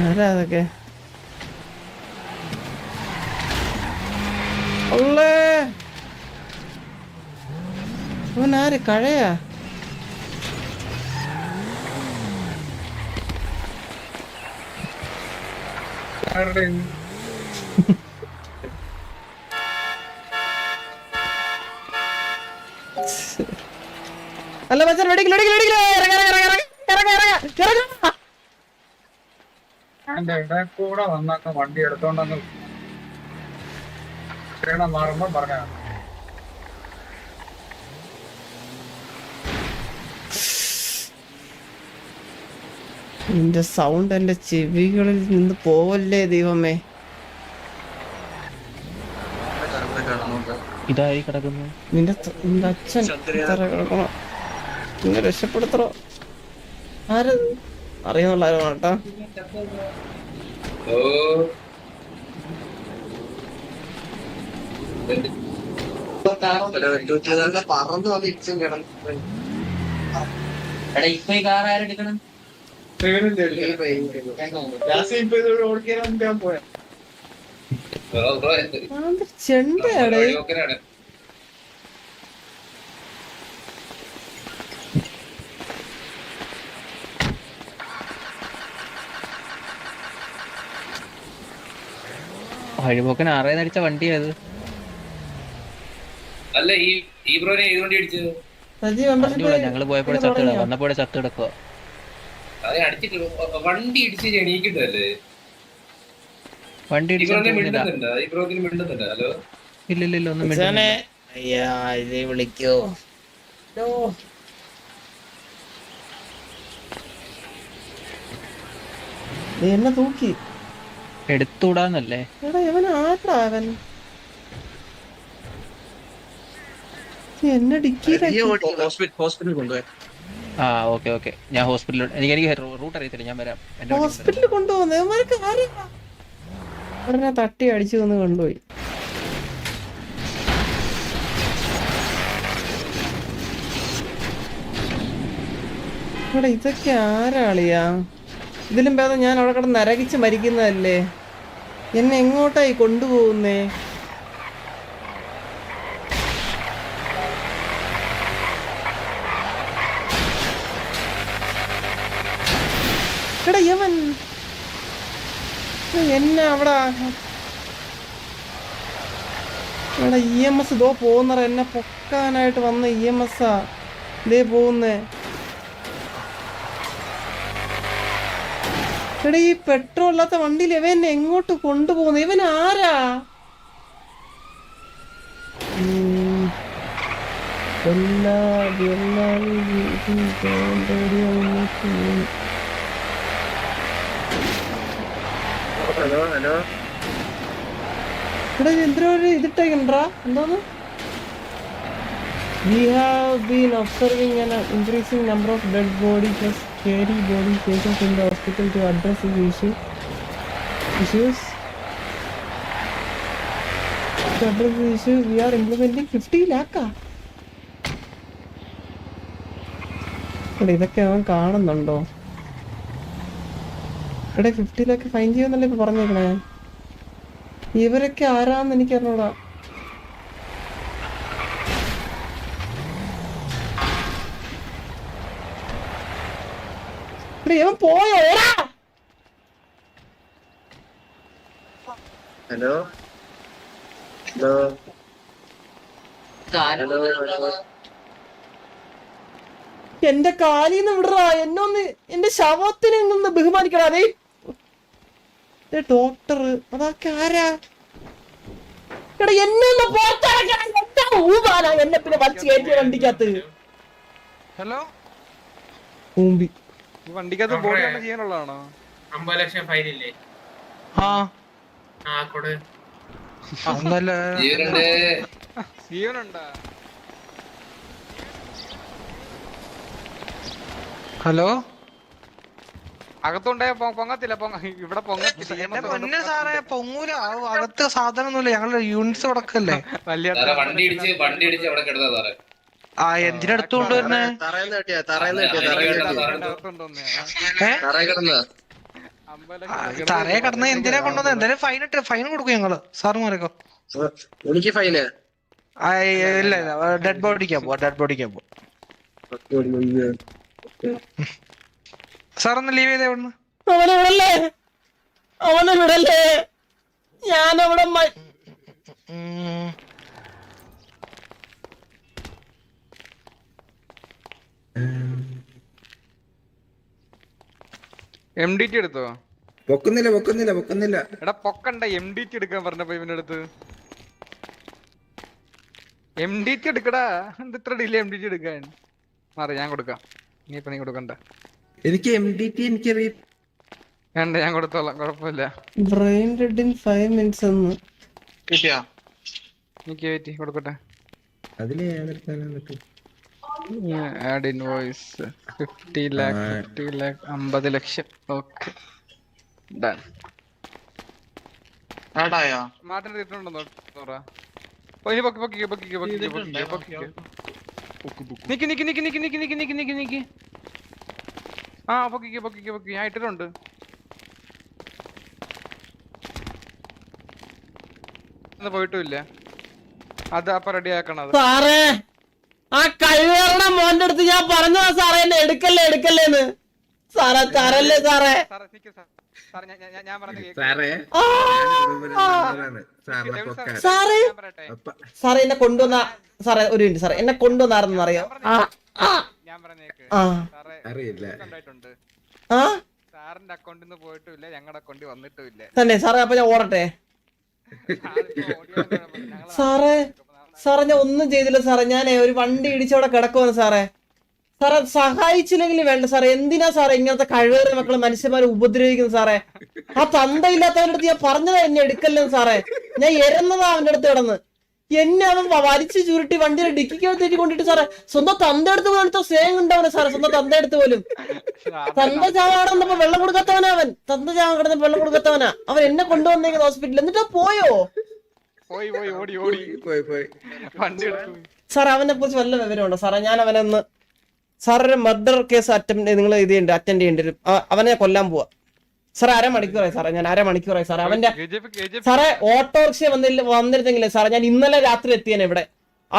ആരാ അതൊക്കെ ഉള്ളേ അവൻ ആര് കഴയാ അല്ല മച്ചാൻ വെടിക്കില്ല ഇറങ്ങ ഇറങ്ങ ഇറങ്ങ ഇറങ്ങ ഇറങ്ങ എന്റെ ഇട കൂടെ വന്നൊക്കെ വണ്ടി എടുത്തോണ്ടങ്ങ് ക്ഷീണം മാറുമ്പോ പറഞ്ഞ നിന്റെ സൗണ്ട് എന്റെ ചെവികളിൽ നിന്ന് പോവല്ലേ ദൈവമേ? ഇതായി കിടക്കുന്നു. നിന്റെ നിന്റെ അച്ഛൻ തറ കിടക്കണം. നിന്നെ രക്ഷപ്പെടുത്തറോ ആരത് അറിയാന്നുള്ള കേട്ടാ പറന്ന് വന്ന് ഇച്ചും കിടന്നു എടാ ഇപ്പൊ ഈ കാർ ആരെടുക്കണം ചെണ്ടയാടേ വഴിപോക്കൻ ആറേന്ന് അടിച്ച വണ്ടിയാ അത് അല്ല ഈ ഈ ബ്രോനെ ഏത് വണ്ടി അടിച്ചത്? സജി മെമ്പർഷിപ്പ് ഞങ്ങൾ പോയപ്പോഴെ ചത്ത് കിടക്കുക വന്നപ്പോഴെ ചത്ത് കിടക്കുക അത് അടിച്ചിട്ട് വണ്ടി ഇടിച്ച് എണീക്കിട്ടല്ലേ വണ്ടി ഇല്ല ഇല്ല ഇല്ല ഒന്നും വിളിക്കോ. എന്നെ തൂക്കി. എടുത്തൂടാന്നല്ലേ? എടാ ഇവൻ ആരാ അവൻ? എന്നെ ഹോസ്പിറ്റലിൽ കൊണ്ടുപോയി. ആ ഓക്കെ ഓക്കെ. ഞാൻ ഹോസ്പിറ്റലിൽ എനിക്ക് എനിക്ക് റൂട്ട് അറിയത്തില്ല ഞാൻ വരാം. ഹോസ്പിറ്റലിൽ ഉടനെ തട്ടി അടിച്ചു വന്ന് കൊണ്ടുപോയി. ഇവിടെ ഇതൊക്കെ ആരാളിയാ? ഇതിലും ഭേദം ഞാൻ അവിടെ കിടന്ന് നരകിച്ച് മരിക്കുന്നതല്ലേ? എന്നെ എങ്ങോട്ടായി കൊണ്ടുപോകുന്നേ? എടാ യവൻ. എന്നെ അവിടെ. എടാ ഇ എം എസ് ഇതോ പോകുന്നറ. എന്നെ പൊക്കാനായിട്ട് വന്ന ഇ എം എസ് ആ. ഇതേ പോകുന്നേ. എടാ ഈ പെട്രോൾ ഇല്ലാത്ത വണ്ടിയിൽ ഇവൻ എന്നെ എങ്ങോട്ട് കൊണ്ടുപോകുന്നു? ഇവൻ ആരാ? Hello hello. ഇവിടെ എന്തോ ഒരു ഇതിട്ടേക്കണ്ടാ? എന്തോന്ന്? An increasing number of dead bodies. plus scary body patients in the hospital to address his issue. Issues? To address this issues, we are implementing 50 lakh. ഇതൊക്കെ അവൻ കാണുന്നുണ്ടോ ഇവിടെ ഫിഫ്റ്റിയിലൊക്കെ ലാക്ക് ഫൈൻ ചെയ്യുമെന്നല്ലേ ഇപ്പൊ പറഞ്ഞേക്കണേ ഇവരൊക്കെ ആരാന്ന് എനിക്ക് ഇവൻ പോയോ? ഓടാ ഹലോ? ഹലോ? എന്റെ കാലിന്ന് വിടറാ. എന്നൊന്ന് എന്റെ ശവത്തിനെ നിന്ന് ബഹുമാനിക്കടാ. അതേ ഡോക്ടർ അതൊക്കെ ആരാ? എടാ എന്നെ ഒന്ന് പുറത്തിറക്കണം. എന്താ ഊവാനാ എന്നെ പിന്നെ വലിച്ചു കയറ്റിയ വണ്ടിക്കകത്ത്. ഹലോ? ഊമ്പി. വണ്ടിക്കകത്ത് ബോഡി ആണ് ചെയ്യാനുള്ളതാണോ? അമ്പത് ലക്ഷം ഫൈനില്ലേ ആ ആ കൊടു. ഒന്നല്ല ജീവനുണ്ട്. ഹലോ? അകത്തുണ്ടേ പൊ- പൊങ്ങത്തില്ല പൊങ്ങ ഇവിടെ പൊങ്ങത്തില്ല. സാറേ പൊങ്ങൂല. അകത്ത് സാധനമൊന്നുമില്ല. ഞങ്ങൾ യൂണിറ്റ്സ് കൊടുക്കല്ലേ വണ്ടി ഇടിച്ച് വണ്ടി ഇടിച്ച് അവിടെ കിടന്നാ സാറേ. ആ എന്തിനടുത്തോണ്ട് വരുന്നേ തറയെ കടന്ന് എന്തിനാ കൊണ്ടുവന്നത് എന്തായാലും ഫൈൻ ഇട്ട് ഫൈൻ കൊടുക്കും ഞങ്ങൾ സാറുമാരൊക്കെ. എനിക്ക് ഫൈന് ഇല്ല ഇല്ല ഡെഡ് ബോഡിക്കാ പോവാ ഡെഡ് ബോഡിക്കാ പോവാ. സാറൊന്ന് ലീവ് ചെയ്തേ അവിടുന്ന്. അവനിവിടല്ലേ അവനിവിടല്ലേ ഞാനവിടെ എം ഡി ടി എടുത്തോ? പൊക്കുന്നില്ല പൊക്കുന്നില്ല പൊക്കുന്നില്ല. എടാ പൊക്കണ്ട. എം ഡി ടി എടുക്കാൻ പറഞ്ഞപ്പോ ഇവന്റെ അടുത്ത്. എം ഡി ടി എടുക്കടാ. എന്ത് ഇത്ര ഡിലേ എം ഡി ടി എടുക്കാൻ? മാറി ഞാൻ കൊടുക്കാം. നീ ഇപ്പൊ നീ കൊടുക്കണ്ട. എനിക്ക് എം ഡി ടി എനിക്ക് വേണ്ട ഞാൻ കൊടുത്തോളാം. കുഴപ്പമില്ല. ബ്രെയിൻ ഡെഡ് ഇൻ 5 മിനിറ്റ്സ് എന്ന്. കിട്ടിയാ? നീ കേറ്റി കൊടുക്കട്ടെ. അതിലേ ഞാൻ എടുക്കാനാണ് പറ്റും add invoice fifty lakh. Fifty lakh അമ്പത് ലക്ഷം. ഓക്കെ ഡൺ പോയിട്ടില്ല മാർട്ടിന് കിട്ടുന്നുണ്ടോ നോക്കറാ ഓ ഇനി പൊക്കി പൊക്കി പൊക്കി പൊക്കി പൊക്കി പൊക്കി നിക്ക് നിക്ക് നിക്ക് നിക്ക് നിക്ക് നിക്ക് നിക്ക് നിക്ക് നിക്ക്. ആ പൊക്കിക്ക് പൊക്കിക്ക് പൊക്കി ഞാൻ ഇട്ടിട്ടുണ്ട്. ഒന്ന് പോയിട്ടുമില്ല അത് അപ്പൊ റെഡി ആക്കണത്. ആ കഴിവേറുടെ മോന്റെ അടുത്ത് ഞാൻ പറഞ്ഞു സാറേ എന്നെ എടുക്കല്ലേ എടുക്കല്ലേന്ന്? സാറേ തരല്ലേ സാറേ? സാറേ സാറേ എന്നെ കൊണ്ടുവന്ന സാറേ ഒരു മിനിറ്റ് സാറേ എന്നെ കൊണ്ടുവന്നാരെന്ന് അറിയാം? അറിയില്ല. ആ? സാറിന്റെ അക്കൗണ്ടിൽ നിന്ന് തന്നെ സാറേ അപ്പൊ ഞാൻ ഓടട്ടെ? സാറേ സാറേ ഞാൻ ഒന്നും ചെയ്തില്ല സാറേ. ഞാൻ ഒരു വണ്ടി ഇടിച്ചവിടെ കിടക്കുവാണ് സാറേ. സാറേ സഹായിച്ചില്ലെങ്കിൽ വേണ്ട സാറേ. എന്തിനാ സാറേ ഇങ്ങനത്തെ കഴിവേറിയ മക്കളെ മനുഷ്യന്മാരെ ഉപദ്രവിക്കുന്നത് സാറേ? ആ തന്തയില്ലാത്തവന്റെ അടുത്ത് ഞാൻ പറഞ്ഞതാ എന്നെ എടുക്കല്ലെന്ന് സാറേ. ഞാൻ എരന്നതാ അവന്റെ അടുത്ത് കിടന്ന്. എന്നെ അവൻ വലിച്ചു ചുരുട്ടി വണ്ടിയുടെ ഡിക്കിക്കകത്തേക്ക് കൊണ്ടിട്ട് സാറേ സ്വന്തം തന്ത എടുത്ത് പോലും എടുത്തോ സ്നേഹം ഉണ്ടാവനെ സാറേ സ്വന്തം തന്ത എടുത്ത് പോലും. തന്ത ചാവ കിടന്നപ്പോ വെള്ളം കൊടുക്കാത്തവനാ അവൻ. തന്ത ചാവ കിടന്നപ്പോ വെള്ളം കൊടുക്കാത്തവനാ. അവൻ എന്നെ കൊണ്ടുവന്നേക്കുന്ന ഹോസ്പിറ്റലിൽ എന്നിട്ടാ പോയോ? പോയി പോയി ഓടി ഓടി. പോയി പോയി. വണ്ടി എടുത്തു സാർ അവനെ കുറിച്ച് വല്ല വിവരമുണ്ടോ? സാറേ ഞാൻ അവനെ ഒന്ന് സാർ ഒരു മർഡർ കേസ് അറ്റൻഡ് നിങ്ങൾ ഇത് ചെയ്യണ്ട അറ്റൻഡ് ചെയ്യേണ്ടി വരും. അവനെ കൊല്ലാൻ പോവാ. സാറേ അരമണിക്കൂറായി സാറേ ഞാൻ അരമണിക്കൂറായി സാറേ. അവന്റെ സാറേ ഓട്ടോറിക്ഷ വന്നില്ല വന്നിരുന്നെങ്കിലേ സാറേ ഞാൻ ഇന്നലെ രാത്രി എത്തിയേനെ ഇവിടെ.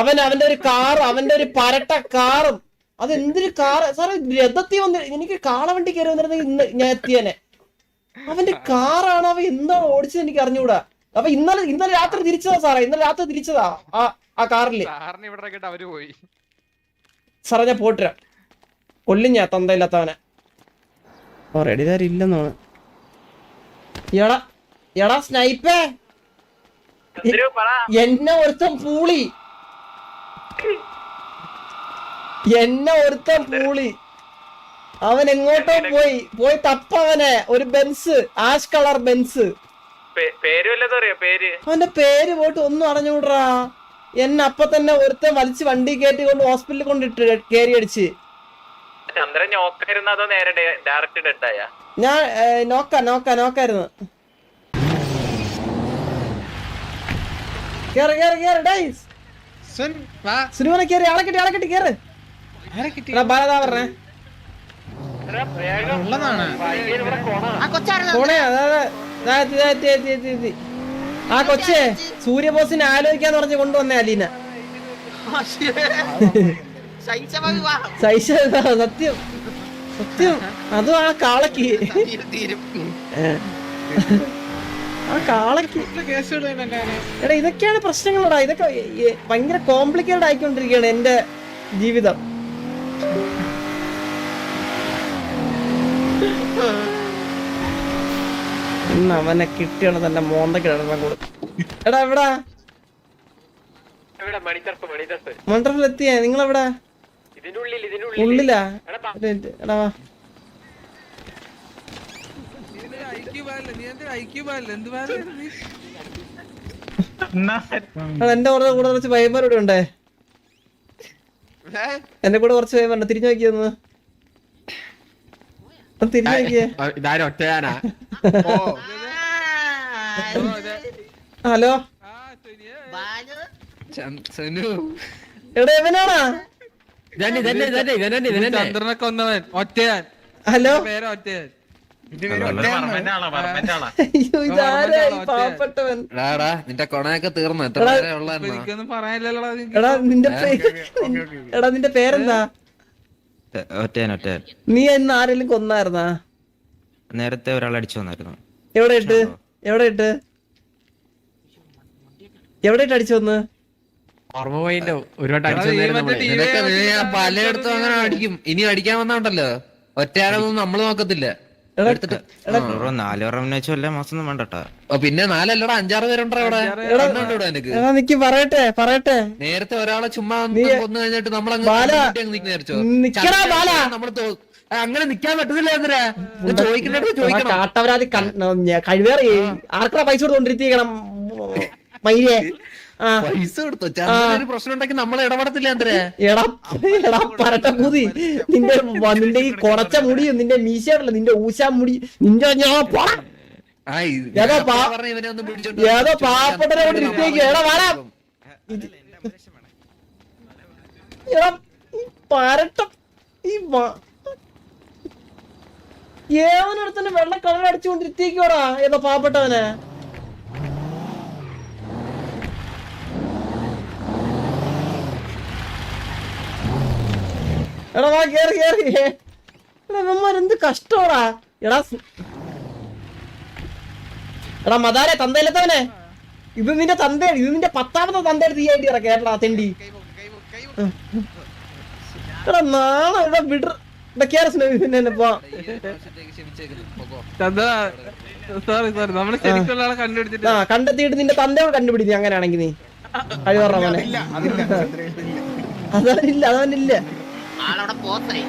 അവൻ അവന്റെ ഒരു കാർ അവന്റെ ഒരു പരട്ട കാറും. അത് എന്തൊരു കാർ? സാറേ രഥത്തി വന്നി എനിക്ക് കാളവണ്ടി കയറി വന്നിരുന്നെങ്കിൽ ഇന്ന് ഞാൻ എത്തിയനെ. അവന്റെ കാറാണ്? അവൻ എന്താണ് ഓടിച്ചത് എനിക്ക് അറിഞ്ഞുകൂടാ അപ്പൊ ഇന്നലെ ഇന്നലെ രാത്രി തിരിച്ചതാ സാറേ. ഇന്നലെ രാത്രി തിരിച്ചതാ. ആ ആ കാറിൽ. സാറിന് ഇവിടെ ഇറക്കിയിട്ട് അവർ പോയി. സാറേ ഞാൻ പോട്ടുരാ കൊല്ലും ഞാൻ തന്തയില്ലാത്തവനെ. റെഡി തരം ഇല്ലെന്നാണ്. എടാ എടാ സ്നൈപ്പേ. എന്നെ ഒരുത്തൻ പൂളി. എന്നെ ഒരുത്തൻ പൂളി. അവൻ എങ്ങോട്ടോ പോയി. പോയി തപ്പവനെ. ഒരു ബെൻസ്. Ash colour Benz. പേര് വല്ലതും അറിയോ? പേര്? അവന്റെ പേര് പോയിട്ട് ഒന്നും അറിഞ്ഞുവിടറാ എന്നെ അപ്പൊ തന്നെ ഒരുത്തൻ വലിച്ച് വണ്ടി കയറ്റി കൊണ്ട് ഹോസ്പിറ്റലിൽ കൊണ്ടിട്ട് കയറി അടിച്ച്. ചന്ദ്രൻ നോക്കായിരുന്നു അതോ നേരെ ഡയറക്റ്റ് ഡെഡായ ഞാൻ നോക്ക നോക്ക നോക്കായിരുന്നു. കേറ് കേറ് കേറ് കേറി കേറ്. എടാ ബാലതാ പറഞ്ഞേ. കോണേ അതെ അതെ. ആ കൊച്ചേ സൂര്യബോസിനെ ആലോചിക്കാന്ന് പറഞ്ഞ് കൊണ്ടുവന്നേ അലീന. സത്യം. സത്യം. അതും ആ കാളക്ക് ആ കാളക്ക് എടാ ഇതൊക്കെയാണ് പ്രശ്നങ്ങളടാ. ഇതൊക്കെ ഭയങ്കര കോംപ്ലിക്കേറ്റഡ് ആയിക്കൊണ്ടിരിക്കുകയാണ് എന്റെ ജീവിതം. ഇന്ന് അവനെ കിട്ടിയാണ് തന്നെ മോന്തക്ക് ഇടണം കൊടുക്കും എടാ എവിടാ? എത്തിയേ ഇതിന്റെ ഉള്ളിൽ ഇതിന്റെ ഉള്ളിലാ. എടാ വാ. എന്റെ കൂടെ കൂടെ കുറച്ച് പയ്യന്മാരോട് ഉണ്ടേ. എന്റെ കൂടെ കുറച്ച് പയ്യന്മാരുണ്ട് തിരിഞ്ഞു നോക്കിയൊന്ന് ഒന്ന് തിരിഞ്ഞു നോക്കിയേ ഇതാരും ഒറ്റയാനാ ഓ ഹലോ എടാ ഇവനാണാ ചന്ദ്രനെ കൊന്നവൻ ഒറ്റയാൻ ഹലോ പേര് ഒറ്റയാൻ നിന്റെ കൊണയൊക്കെ തീർന്നു. എത്ര പേരെ ഉള്ള എടാ നിന്റെ പേരെന്താ? ഒറ്റേൻ ഒറ്റേൻ നീ ഇന്ന് ആരെങ്കിലും കൊന്നായിരുന്നാ? നേരത്തെ ഒരാൾ അടിച്ചു വന്നായിരുന്നു. എവിടെ ഇട്ട്? എവിടെ ഇട്ട്? എവിടെ ഇട്ട് അടിച്ചു വന്ന്? ഓർമ്മ പോയിട്ടോ നീ ആ പലയിടത്തും അങ്ങനെ അടിക്കും. ഇനി അടിക്കാൻ വന്നോണ്ടല്ലോ ഒറ്റയാളൊന്നും നമ്മൾ നോക്കത്തില്ല. പിന്നെ നാലല്ലടാ അഞ്ചാറ് പേരുണ്ടോ ഇവിടെ? എടാ, എണ്ണമുണ്ടോ നിനക്ക്? എടാ നിക്ക് പറയട്ടെ പറയട്ടെ. നേരത്തെ ഒരാളെ ചുമ്മാ കൊന്നു കഴിഞ്ഞിട്ട് ആ, അങ്ങനെ നിക്കാൻ പറ്റുന്നില്ല എന്തിനാ ചോദിക്കണ്ടോ എടാ, ചോദിക്കണം. കാട്ടവരാതി കഴിവേറി ആർക്കടാ പൈസ കൊടുത്തോണ്ടിരിക്കണം മയിലേ പൈസ കൊടുത്തോ? ഒരു പ്രശ്നം ഉണ്ടെങ്കിൽ നമ്മൾ ഇടപെടത്തില്ല പരട്ട കൂതി നിന്റെ നിന്റെ ഈ കുറച്ച മുടിയും നിന്റെ മീശയല്ല നിന്റെ ഊശാ മുടി. നിന്റെ ഞാൻ ഏതോ ഏതോ പാവപ്പെട്ടവനെ കൊണ്ട് ഇരുത്തിയേക്ക്. എടാ. ഇത്- എടാ, പരട്ട ഈ വ- വെള്ള കളർ അടിച്ചുകൊണ്ടിരുത്തിക്കോടാ ഏതോ പാവപ്പെട്ടവനെ. എടാ വാ കേറി കേറി. എടാ എന്ത് കഷ്ടോടാ എടാ എടാ മതാരെ തന്തയിലെത്തവനെ. ഇത് നിന്റെ തന്ത ഇത് നിന്റെ പത്താമത്തെ തന്തയുടെ തീ ആയിട്ട് ഇറക്കാം. കേരള തെണ്ടി. എടാ നാളെ ഇവിടെ വിടർ എടാ ആ. കണ്ടെത്തിയിട്ട് നിന്റെ തന്തയോട് കണ്ടുപിടിച്ചു അങ്ങനെയാണെങ്കിൽ നീ. കഴിവറ മോനെ അതവനില്ല. അതവനില്ല. ആളവിടെ പോത്തായി